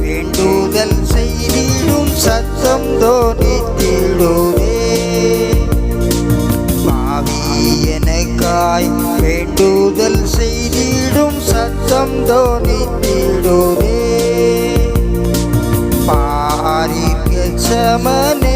வேண்டுதல் செய்திடும் சத்தம் தோணித்திடுதே மாவியனக்காய் வேண்டுதல் செய்திடும் சத்தம் தோணித்திடுதே பாரிக்க சமனே